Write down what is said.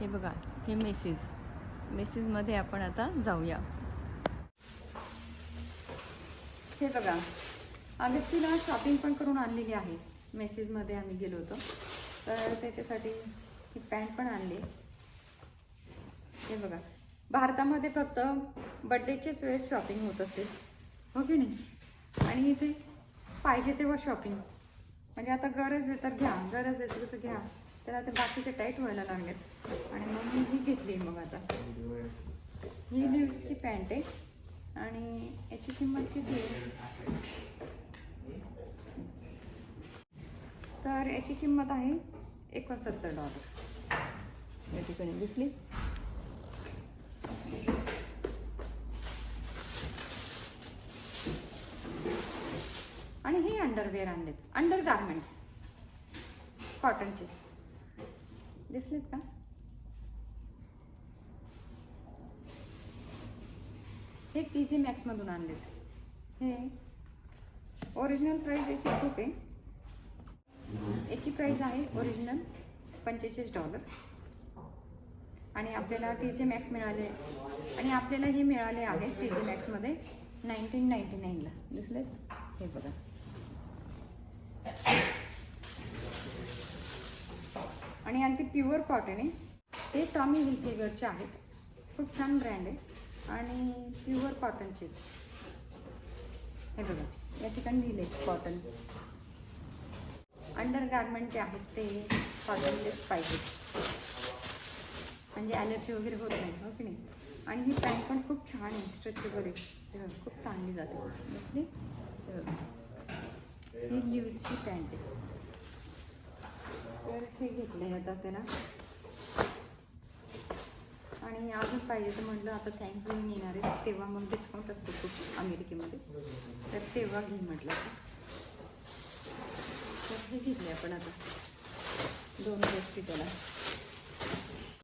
हे बघा हे मेसेज मेसेजमध्ये आपण आता जाऊया. हे बघा अगस्तीला शॉपिंग पण करून आणलेली आहे. मेसेजमध्ये आम्ही गेलो होतो. तर त्याच्यासाठी ही पॅन्ट पण आणली. हे बघा भारतामध्ये फक्त बड्डेच्याच वेळेस शॉपिंग होत असते हो की नाही? आणि इथे पाहिजे तेव्हा शॉपिंग म्हणजे आता गरज आहे तर घ्या गरज आहे तर घ्या. तर आता बाकीचे टाईट व्हायला लागलेत. आणि मग मी ही घेतली मग आता. ही लिव्हची पॅन्ट आहे. आणि याची किंमत किती आहे? तर याची किंमत आहे एकोणसत्तर डॉलर. या ठिकाणी दिसली. आणि हे अंडरवेअर आणलेत. अंडर गार्मेंट्स कॉटनचे दिसलेत का? हे टी जी मॅक्समधून आणलेत. हे ओरिजिनल प्राईज याची खूप आहे. याची प्राईज आहे ओरिजिनल पंचेचाळीस डॉलर आणि आपल्याला टी जी मॅक्स मिळाले आणि आपल्याला हे मिळाले आहे टी जी मॅक्समध्ये नाईन्टीन नाईन्टी नाईनला दिसलेत? हे बघा. आणि अगदी प्युअर कॉटन आहे. ते टॉमी हिलफिगरचे आहेत. खूप छान ब्रँड आहे. आणि प्युअर कॉटनचे हे बघा या ठिकाणी लिहिले कॉटन अंडर गार्मेंटचे आहेत ते कॉटनलेच पाहिजे. म्हणजे ॲलर्जी वगैरे होत नाही हो की नाही? आणि ही पॅन्ट पण खूप छान आहे स्ट्रेचेबल आहे खूप चांगली जाते. बसली. ही लिव्हची पॅन्ट आहे. तर हे घेतलं आता त्याला. आणि अजून पाहिजे तर म्हटलं आता थँक्स घेऊन येणार आहे तेव्हा मग डिस्काउंट असतो खूप अमेरिकेमध्ये. तर तेव्हा घे म्हटलं तर हे घेतले आपण आता. दोन गोष्टी त्याला.